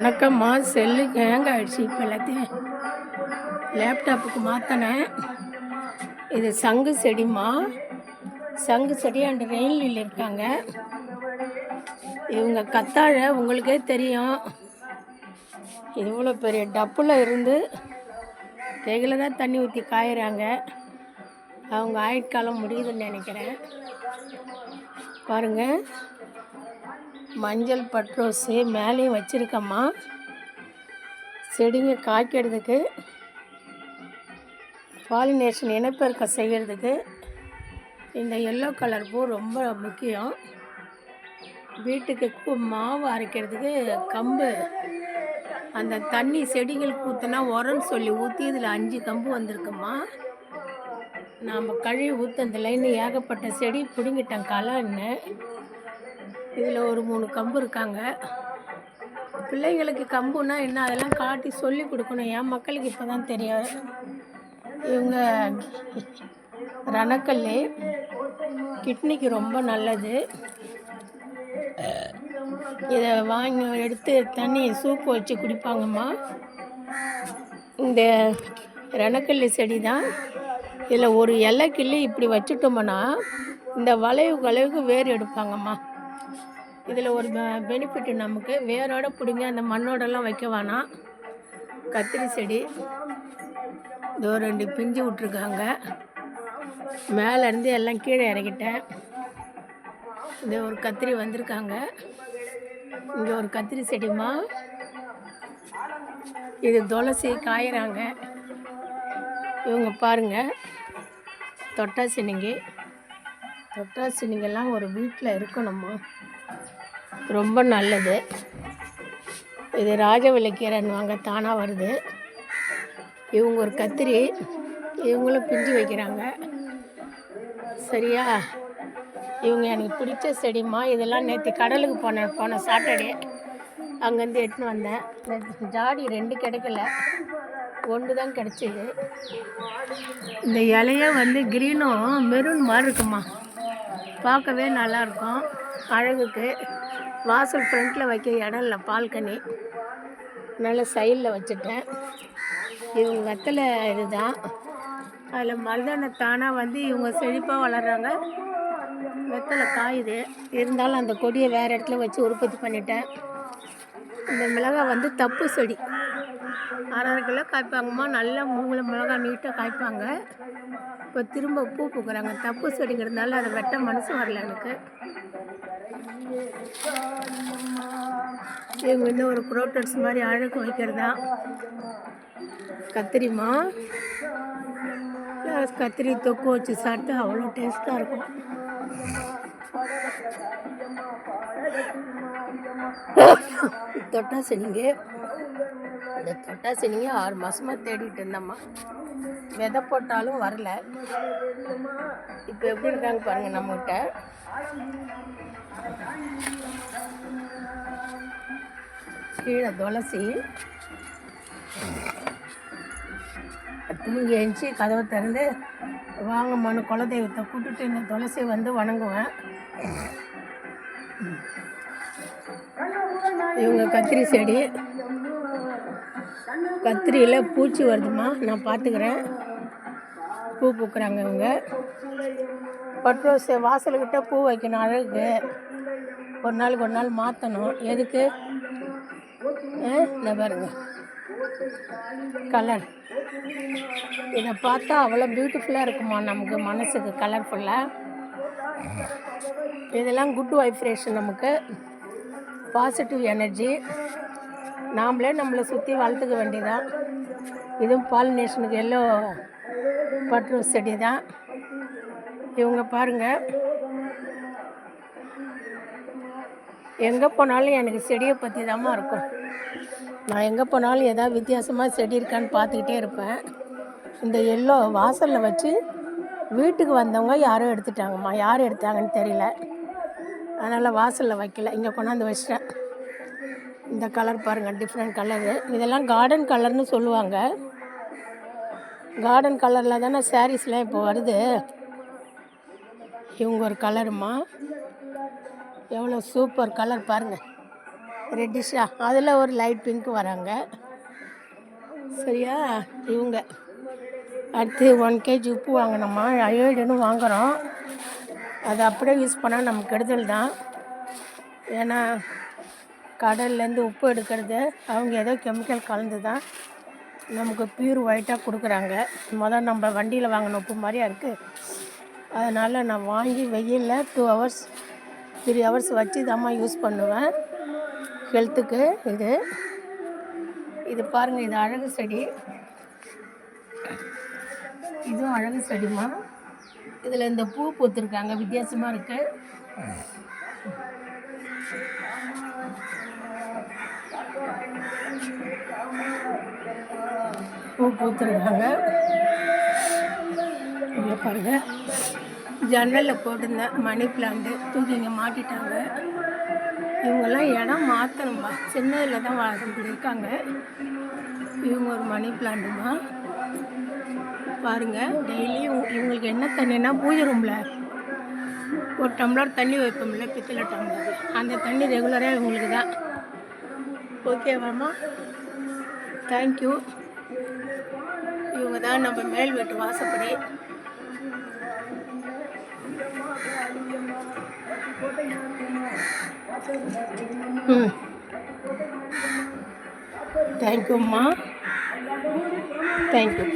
வணக்கம்மா. Cell hang ஆகிடுச்சு இப்போ எல்லாத்தையும். லேப்டாப்புக்கு மாற்றினேன் இது சங்கு செடிம்மா. சங்கு செடி அண்ட் ரெயிலில் இருக்காங்க. இவங்க கத்தாழை உங்களுக்கே தெரியும். இவ்வளோ பெரிய டப்பில் இருந்து ரெகுலராக தண்ணி ஊற்றி காயிறாங்க. அவங்க ஆயுட்காலம் முடியுதுன்னு நினைக்கிறேன். பாருங்கள் மஞ்சள் பட்ரோஸு மேலேயும் வச்சுருக்கம்மா. செடிங்க காய்க்கிறதுக்கு. பாலினேஷன் இனப்பெருக்கம் செய்கிறதுக்கு இந்த எல்லோ கலர் பூ ரொம்ப முக்கியம். வீட்டுக்கு மாவு அரைக்கிறதுக்கு கம்பு. அந்த தண்ணி செடிகளுக்கு ஊற்றினா உரம்னு சொல்லி ஊற்றி இதில் அஞ்சு கம்பு வந்திருக்குமா நாம் கழுவி ஊற்றுனதுல இன்னும் ஏகப்பட்ட செடி பிடுங்கிட்டேன் களைன்னு இதில் ஒரு மூணு கம்பு இருக்காங்க. பிள்ளைங்களுக்கு கம்புனா என்ன? அதெல்லாம் காட்டி சொல்லி கொடுக்கணும். என் மக்களுக்கு இப்போ தான் தெரியும். இவங்க ரணக்கல் கிட்னிக்கு ரொம்ப நல்லது. இதை வாங்கி எடுத்து தண்ணி சூப்பு வச்சு குடிப்பாங்கம்மா. இந்த ரணக்கல் செடி தான். இதில் ஒரு இலை கிள்ளி இப்படி வச்சுட்டோம்னா இந்த வளைவு வளைவுக்கு வேர் எடுப்பாங்கம்மா. இதில் ஒரு பெனிஃபிட் நமக்கு. வேரோட பிடிங்க அந்த மண்ணோடலாம் வைக்க வேணாம். கத்திரி செடி. இதோ ரெண்டு பிஞ்சு விட்ருக்காங்க மேலேருந்து எல்லாம் கீழே இறக்கிட்டேன். இந்த ஒரு கத்திரி வந்திருக்காங்க. இங்கே ஒரு கத்திரி செடிமா இது துளசி காயறாங்க. இவங்க பாருங்க. நீங்கள் தொட்டாசினிங்கெல்லாம் ஒரு வீட்டில் இருக்கணுமா? ரொம்ப நல்லது. இது ராஜவிளக்கீரைன்னுவாங்க தானாக வருது. இவங்க ஒரு கத்திரி இவங்களும் பிஞ்சு வைக்கிறாங்க. சரியா? இவங்க எனக்கு பிடிச்ச செடிம்மா. இதெல்லாம் நேற்று கடலுக்கு போனேன் போன சாட்டர்டே. அங்கேருந்து எடுத்துன்னு வந்தேன். இந்த ஜாடி ரெண்டு கிடைக்கல. ஒன்று தான் கிடச்சிது. இந்த இலைய வந்து க்ரீனும் மெரூன் மாதிரி இருக்குமா பார்க்கவே நல்லாயிருக்கும். அழகுக்கு. வாசல் ஃப்ரண்ட்டில் வைக்க இடம் இல்லை பால்கனி நல்ல சைடில் வச்சுட்டேன். இவங்க வெத்தலை இதுதான். அதில் மருதான தானாக வந்து இவங்க செழிப்பாக வளர்கிறாங்க வெத்தலை காயுது. இருந்தாலும் அந்த கொடியை வேறு இடத்துல வச்சு உற்பத்தி பண்ணிட்டேன். இந்த மிளகாய் வந்து தப்பு செடி. அரை அரை கிலோ காய்ப்பாங்கம்மா. நல்லா மூங்கில் மிளகாய் நீட்டாக காய்ப்பாங்க. இப்போ திரும்ப பூ பூக்குறாங்க. தப்பு செடிங்கிறதுனால அதை வெட்ட மனசு வரல எனக்கு. இவங்க வந்து ஒரு குரோட்டர்ஸ் மாதிரி அழகு வைக்கிறதா? கத்திரிமா? கத்திரி தொக்கு வச்சு சாப்பிட்டு அவ்வளோ டேஸ்ட்டாக இருக்கும். தொட்டாசினிங்க இந்த தொட்டாசினிங்க ஆறு மாதமாக தேடிட்டு இருந்தம்மா. விதை போட்டாலும் வரல. இப்போ எப்படி இருக்காங்க பாருங்கள் நம்மகிட்ட. கீழே துளசி. தூங்கி எழுந்துச்சி கதவை திறந்து வாங்க மனு குலதெய்வத்தை கூட்டுட்டு இந்த துளசி வந்து வணங்குவேன். இவங்க கத்திரி செடி. கத்திரியில் பூச்சி வருதுமா நான் பார்த்துக்கிறேன் பூ பூக்குறாங்க இவங்க. பட்ரோஸ் வாசல்கிட்ட பூ வைக்கணும் அழகு. ஒரு நாளுக்கு ஒரு நாள் மாற்றணும் எதுக்கு? ஆ, இந்த பாருங்க. கலர் இதை பார்த்தா அவ்வளோ பியூட்டிஃபுல்லாக இருக்குமா நமக்கு மனசுக்கு கலர்ஃபுல்லாக இதெல்லாம் குட் வைப்ரேஷன் நமக்கு. பாசிட்டிவ் எனர்ஜி நாமளே நம்மளை சுற்றி வளர்த்துக்க வேண்டியதான் இதுவும் பாலினேஷனுக்கு எல்லோ பட்ரு செடி தான் இவங்க பாருங்கள் எங்கே போனாலும் எனக்கு செடியை பற்றி தாம்மா இருக்கும். நான் எங்கே போனாலும் எதாவது வித்தியாசமாக செடி இருக்கான்னு பார்த்துக்கிட்டே இருப்பேன். இந்த எல்லோ வாசலில் வச்சு வீட்டுக்கு வந்தவங்க யாரும் எடுத்துட்டாங்கம்மா. யார் எடுத்தாங்கன்னு தெரியல. அதனால் வாசலில் வைக்கல. இங்கே கொண்டாந்து வச்சிட்டேன். இந்த கலர் பாருங்கள் டிஃப்ரெண்ட் கலரு இதெல்லாம் கார்டன் கலர்னு சொல்லுவாங்க. கார்டன் கலரில் தானே சாரீஸ்லாம் இப்போ வருது. இவங்க ஒரு கலருமா எவ்வளோ சூப்பர் கலர் பாருங்கள் ரெட்டிஷாக அதில் ஒரு லைட் பிங்க் வராங்க. சரியா? இவங்க. அடுத்து ஒன் கேஜி உப்பு வாங்கினோமா அயோடின்னு வாங்குகிறோம் அது அப்படியே யூஸ் பண்ணால் நமக்கு கெடுதல் தான். ஏன்னா கடல்லேருந்து உப்பு எடுக்கிறது. அவங்க ஏதோ கெமிக்கல் கலந்து தான் நமக்கு பியூர் ஒயிட்டாக கொடுக்குறாங்க. முதல் நம்ம வண்டியில் வாங்கின உப்பு மாதிரியா இருக்குது அதனால் நான் வாங்கி வெயிலில் டூ ஹவர்ஸ் த்ரீ ஹவர்ஸ் வச்சு தாம்மா யூஸ் பண்ணுவேன். ஹெல்த்துக்கு இது. இது பாருங்கள் இது அழகு செடி. இதுவும் அழகு செடிமா இதில் இந்த பூ பூத்துருக்காங்க வித்தியாசமாக இருக்குது பூ பூத்துருக்காங்க. இங்கே பாருங்க. ஜன்னலில் போட்டிருந்தேன் மணி பிளான்ட்டு தூக்கி இங்கே மாட்டிட்டாங்க. இவங்கெல்லாம் இடம் மாற்றணும்பா சின்னதில் தான் வாசல் இருக்காங்க. இவங்க ஒரு மணி பிளான்ட்டுமா பாருங்கள் டெய்லியும் இவங்களுக்கு என்ன தண்ணினா பூஜை ரூமில். ஒரு டம்ளர் தண்ணி வைப்போம்ல பித்தளை டம்ளர். அந்த தண்ணி ரெகுலராக இவங்களுக்கு தான். ஓகேவாம்மா தேங்க்யூ இவங்க தான் நம்ம மேல் வீட்டு வாசப்படி. ம். தேங்க்யூம்மா தேங்க்யூ